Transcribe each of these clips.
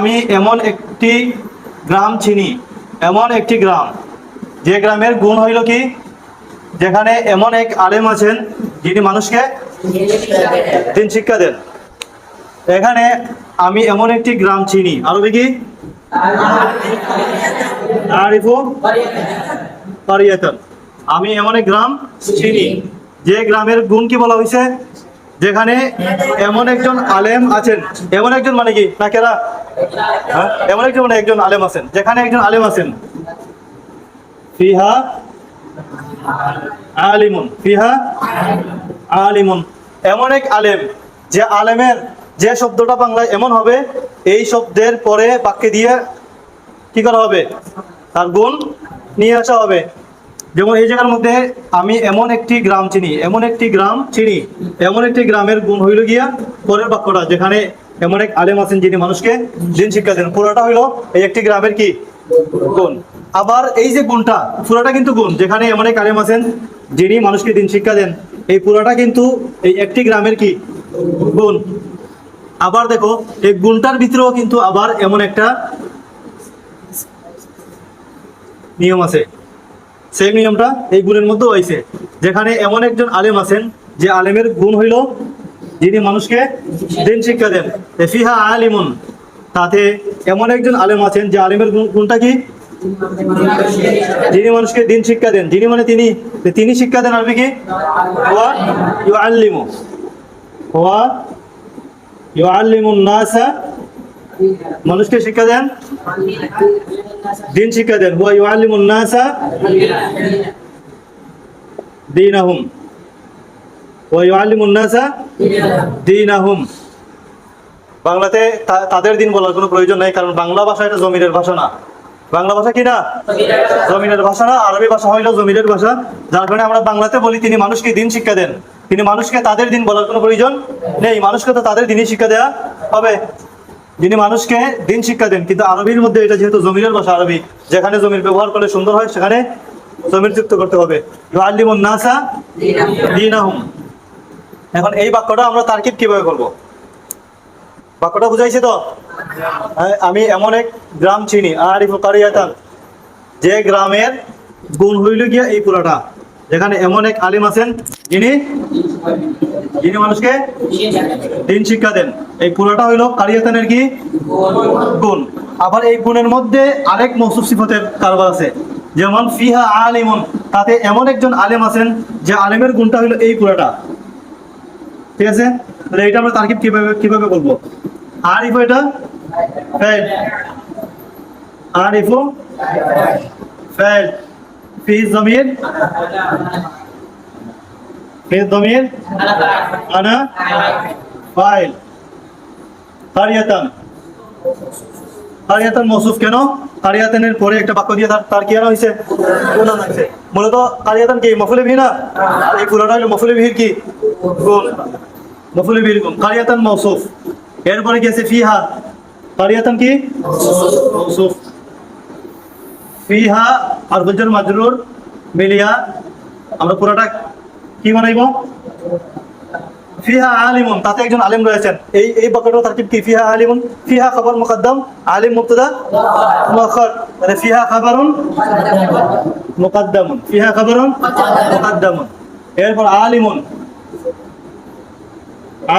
আমি এমন একটি গ্রাম চিনি, এমন একটি গ্রাম। যে গ্রামের গুণ হইল কি? যেখানে এমন এক আলেম আছেন, যিনি মানুষকে দিন শিক্ষা দেন। এখানে আমি এমন একটি গ্রাম চিনি। আরবি কি? আমি এমন এক গ্রাম চিনি। যে গ্রামের গুণ কি বলা হয়েছে যেখানে এমন একজন আলেম আছেন। এমন একজন মানে কি? না, কেরা? হ্যাঁ? এমন একজন মানে একজন আলেম আছেন। যেখানে একজন আলেম আছেন। ফিহা আলিমুন। ফিহা আলিমুন। এমন এক আলেম, যে আলেমের যে শব্দটা বাংলায় এমন হবে, এই শব্দের পরে বাক্যে দিয়ে কি করা হবে? তার গুণ নিয়ে আসা হবে। যেমন এই জায়গার মধ্যে আমি এমন একটি গ্রাম চিনি, এমন একটি গ্রাম চিনি, এমন একটি গ্রামের গুণ হইল গিয়া পরের বাক্যটা, যেখানে এমন এক আলেম আছেন যিনি মানুষকে দিন শিক্ষা দেন। পুরোটা হইল এই একটি গ্রামের কি? গুণ। আবার এই যে গুণটা, পুরোটা কিন্তু গুণ, যেখানে এমন এক আলেম আছেন যিনি মানুষকে দিন শিক্ষা দেন, এই পুরোটা কিন্তু এই একটি গ্রামের কি? গুণ। আবার দেখো, এই গুণটার ভিতরেও কিন্তু আবার এমন একটা নিয়ম আছে। সেই নিয়মটা এই গুণের মধ্যে হয়েছে যেখানে এমন একজন আলেম আছেন, যে আলেমের গুণ হইল যিনি মানুষকে দিন শিক্ষা দেন। ফিহা আলিমুন। তাতে এমন একজন আলেম আছেন, যে আলেমের গুণ- গুণটা কি? যিনি মানুষকে দিন শিক্ষা দেন। যিনি মানে তিনি। তিনি শিক্ষা দেন আরবি কি? ওয়া ইউআল্লিমু। ওয়া ইউআল্লিমুন নাসা মানুষকে শিক্ষা দেন? দিন শিক্ষা দেন। হুয়া ইউআল্লিমুন নাসা দীনাহুম। ওয়া ইউআল্লিমুন নাসা দীনাহুম। বাংলাতে তাদের দিন বলার কোনো প্রয়োজন নাই, কারণ বাংলা ভাষা এটা জমিনের ভাষা না। বাংলা ভাষা কি না? জমিনের ভাষা না, আরবি ভাষা হইল জমিনের ভাষা। যার কারণে আমরা বাংলাতে বলি, তিনি মানুষকে দিন শিক্ষা দেন। তিনি মানুষকে তাদের দিন বলার কোনো প্রয়োজন নেই। মানুষকে তো তাদের দিনই শিক্ষা দেওয়া হবে। যিনি মানুষকে দিন শিক্ষা দেন কিন্তু আরবির মধ্যে এটা যেহেতু জমিনের ভাষা আরবি যেখানে জমির ব্যবহার করলে সুন্দর হয় সেখানে জমির যুক্ত করতে হবে। এখন এই বাক্যটা আমরা তার্কিব কীভাবে করব? বাক্যটা বুঝাইছে তো? হ্যাঁ, আমি এমন এক গ্রাম চিনি কারিয়াতান যে গ্রামের গুণ হইল গিয়া এই পুরাটা। যেখানে এমন এক আলিম আছেন যিনি যিনি মানুষকে দিন শিক্ষা দেন, এই পুরাটা হইল কারিয়াতানের কি? গুণ। আবার এই গুণের মধ্যে আরেক মৌসুফ সিফতের কারবার আছে, যেমন ফিহা আলিমন, তাতে এমন একজন আলেম আছেন যে আলেমের গুণটা হইল এই পুরাটা। ঠিক আছে? তাহলে এটা আমরা তার্কিব কীভাবে কীভাবে বলব? আরিফু এটা? ফেল। আরিফু ফেল। ফি জমির জমির আনা? ফাইল। কারিয়াতান। কারিয়াতান মৌসুফ কেন? কারিয়াতানের পরে একটা বাক্য দিয়ে তার কি আনা হয়েছে? মূলত কারিয়াতান কি মফুলে বিহি না? আর এই পুরোটা হলো মফুলে বিহির কি? গুণ। মফুলে বিহির গুণ এরপরে আছে ফিহা। কারিয়াতান কি? ফিহা আর মিলিয়া। আমরা পুরোটা কি বানাইব? ফিহা আলিমুন, তাতে একজন আলিম রয়েছেন। এই এই বাক্যটার তারকিব কি? ফিহা আলিমুন, ফিহা খবর মুকদ্দম, আলিম মুবতাদা মুআখার মানে ফিহা খবরুন মুকদ্দমুন, ফিহা খবরুন মুকদ্দমুন। এরপর আলিমুন।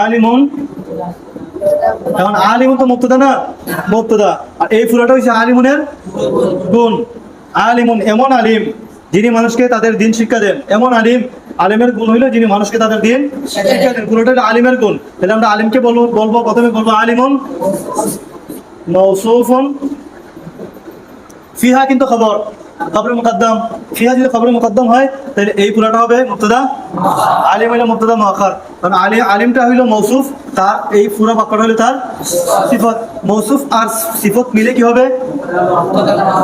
আলিমুন, এখন আলিমুন তো মুবতাদা না? মুবতাদা। আর এই পুরোটা হচ্ছে আলিমুনের গুণ। আলিমুন এমন আলিম, যিনি মানুষকে তাদের দিন শিক্ষা দেন। এমন আলিম আলিমের গুণ হইল যিনি মানুষকে তাদের দিন শিক্ষা পুরোটা হলো আলিমের গুণ? তাহলে আমরা আলিমকে বলব বলব প্রথমে বলব আলিমুন মৌসুফুন ফিহা কিন্তু খবর খবরের মুকদ্দম। ফিহা যদি খবরের মুকদ্দম হয়, তাহলে এই পুরাটা হবে মুক্তদা আলিম হইল মুক্তদা মুআখার কারণ আলিম আলিমটা হইল মৌসুফ তার এই পুরো বাক্যটা হলো তার সিফত। মৌসুফ আর সিফত মিলে কি হবে?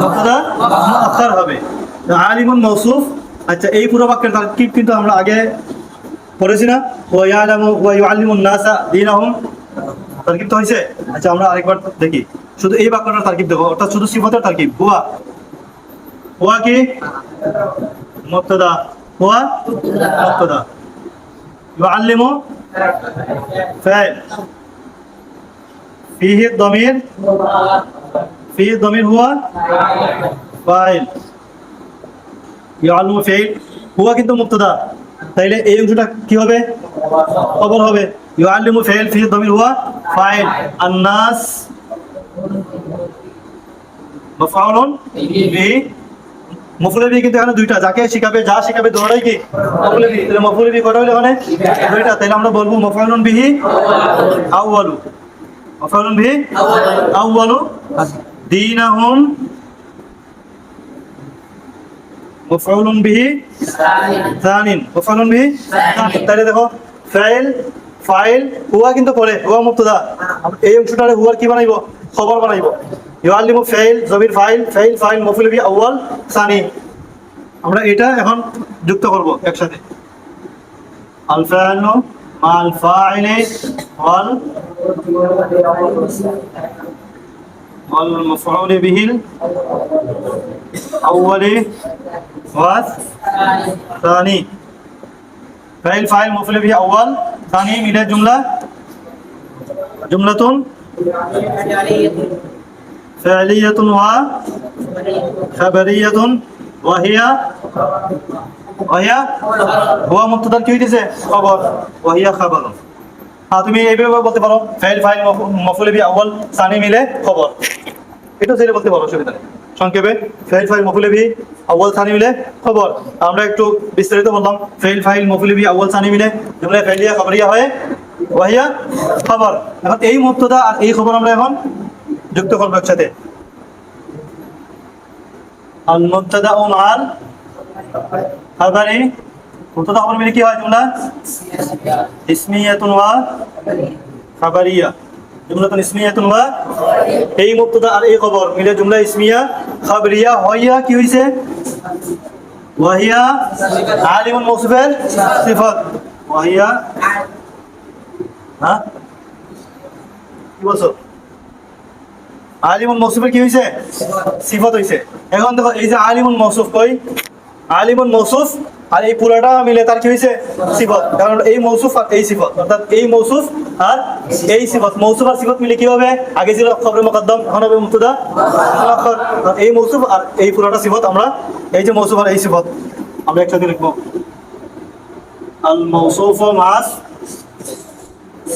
মুক্তদা মুআখার হবে। আলিমুন মৌসুফ আচ্ছা এই পুরো বাক্যের তারকিব কিন্তু আমরা আগে পড়েছি না। ওয়া ওয়া ইউআল্লিমুন নাসা দীনাহুম। তারকিব তো আচ্ছা আমরা আরেকবার দেখি। শুধু এই বাক্যটার তারকিব দেখো, অর্থাৎ শুধু সিফতের তারকিব। হুয়া। হুয়া কি? মুবতাদা। মুবতাদা। ইউআল্লিমু ইয়ালু ফাইল হুয়া কিন্তু মুক্তদা? তাইলে এই অংশটা কি হবে? খবর হবে। ইউআল্লিমু ফাইল ফিহি দমির হুয়া ফাইল। আন্নাস মফুলে বি কিন্তু এখানে দুইটা। যাকে শিখাবে, যা শিখাবে দৌড়াই কি? মফুলে বি। তাহলে মফুলে বি কটা হলো এখানে? দুইটা। তাহলে আমরা বলব মফাউলুন বিহি আউয়ালু। মফাউলুন বিহি আউয়ালু। দীনাহুম মফাউলুন বিহি জানিন মফাউলুন বিহি তাহলে দেখো, ফাইল ফাইল, হুয়া কিন্তু পড়ে, হুয়া মুক্তদা এই অংশটারে হুয়ার কি বানাইবো? খবর বানাইবো। ইউআল্লিমু ফাইল, জমির ফাইল ফাইল ফাইল, মফুল বি আউয়াল, সানি। আমরা এটা এখন যুক্ত করব একসাথে। আল ফাইলু মাল ফাইলি ওয়াল ওয়াল মাফউল বিহিল আউয়ালি ওয়াস সানি ফাইল ফাইল মফুল বি আউয়াল সানি মিলে জুমলা জুমলাতুন فعلية وخبرية وهي وهي هو مبتدا কি হইতেছে খবর وهي خبر হ্যাঁ তুমি এইভাবে বলতে পারো ফাইল ফাইল মফুল বি আউয়াল সানি মিলে খবর এটা সেটা বলতে পারো অসুবিধা নেই সংক্ষেপে ফাইল ফাইল মফুল বি আউয়াল সানি মিলে খবর। আমরা একটু বিস্তারিত বললাম ফাইল ফাইল মফুল বি আউয়াল সানি মিলে জুমলা ফাইলিয়া খবরিয়া হয়, ওয়াহিয়া খবর। এখন এই মুক্তদা আর এই খবর আমরা এখন যুক্ত করব একসাথে। আল মুবতাদা ও মাল খাবারে মুবতাদা খবর মিলে কি হয় জুমলা? ইসমিয়াতুন ওয়া খাবারিয়া। এই মুবতাদা আর এই খবর মিলে জুমলা ইসমিয়া খাবারিয়া হইয়া কি হইছে? ওয়াহিয়া আলিমুল মৌসুফের সিফাত। ওয়াহিয়া হ্যাঁ? কি বলছো? আলিমুল মৌসুফের কি হয়েছে সিফত হয়েছে এখন দেখো, এই যে আলিমুল মৌসুফ কই? আলিমুল মৌসুফ আর এই পুরাটা মিলে তার কি হয়েছে সিফত। কারণ এই মৌসুফ আর এই সিফত। অর্থাৎ এই মৌসুফ আর এই সিফত মৌসুফ আর সিফত মিলে কি হবে আগে ছিল খবরে মোকদ্দম, এখন হবে মুক্তদা। এই মৌসুফ আর এই পুরাটা সিফত আমরা, এই যে মৌসুফ আর এই সিফত, আমরা একসাথে লিখব। আল মৌসুফ মাস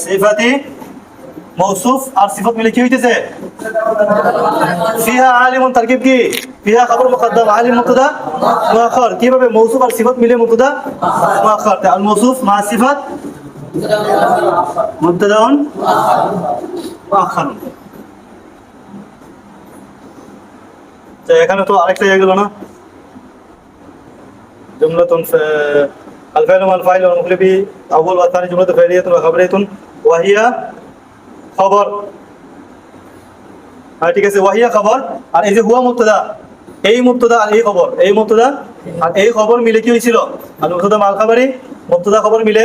সিফাতি, মৌসুফ আর সিফত মিলে কি হইতেছে? ফিহা আলিমুন তারকিব কি? ফিহা খবর মুকদ্দম, আলিম মুবতাদা, মুআখার। কীভাবে মৌসুফ আর সিফত মিলে মুবতাদা, মুআখার? আল মৌসুফ মা সিফাত মুবতাদাউন মুআখার তো এখানে তো আরেকটা ইয়ে গেল না জুমলাতুন الفعل والفاعل والمفعول به اول والثاني جمله فعليه وخبريه وهي খবর হ্যাঁ ঠিক আছে ওয়াহিয়া খবর আর এই যে হুয়া মুক্তদা এই মুক্তদা আর এই খবর এই মুক্তদা আর এই খবর মিলে কি হয়েছিল আর মুক্তদা মাল খাবারি মুক্তদা খবর মিলে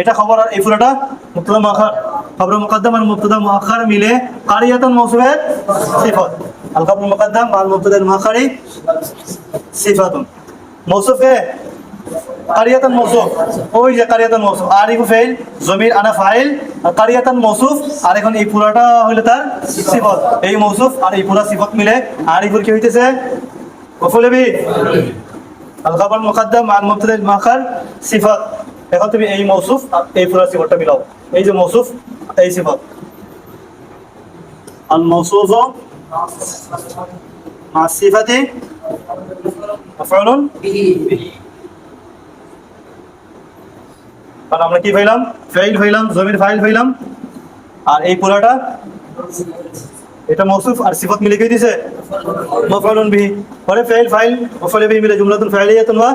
এটা খবর আর এই পুরোটা মুবতাদা মুআখার খবর মুকদ্দম আর মুবতাদা মুআখার মিলে কারিয়াতুন মৌসুফের সিফাত। আল খবর মুকদ্দম আল মুবতাদা মুআখারি সিফাতুন। মৌসুফে কারিয়াতান মৌসুফ ওই যে কারিয়াতান মৌসুফ আরিফু ফাইল জমির আনা ফাইল আর কারিয়াতান মৌসুফ আর এখন এই পুরাটা হইল তার সিফত। এই মৌসুফ আর এই পুরা সিফত মিলে আরিফুর কি হইতেছে? মফুল বি আল খাবার মুকদ্দম আল মুবতাদা মুআখার সিফত। এখন তুমি এই মৌসুফ এই পুরা সিফতটা মিলাও। এই যে মৌসুফ, এই সিফত। আল মৌসুফ আমরা কি পাইলাম? ফাইল হইলাম জমির ফাইল হইলাম আর এই পুরাটা, এটা মৌসুফ আর সিফত মিলে দিছে? মফালুন বিহি। পরে ফাইল ফাইল মফালে বিহি মিলে জুমলাতুন ফাইলিয়াতুন ওয়া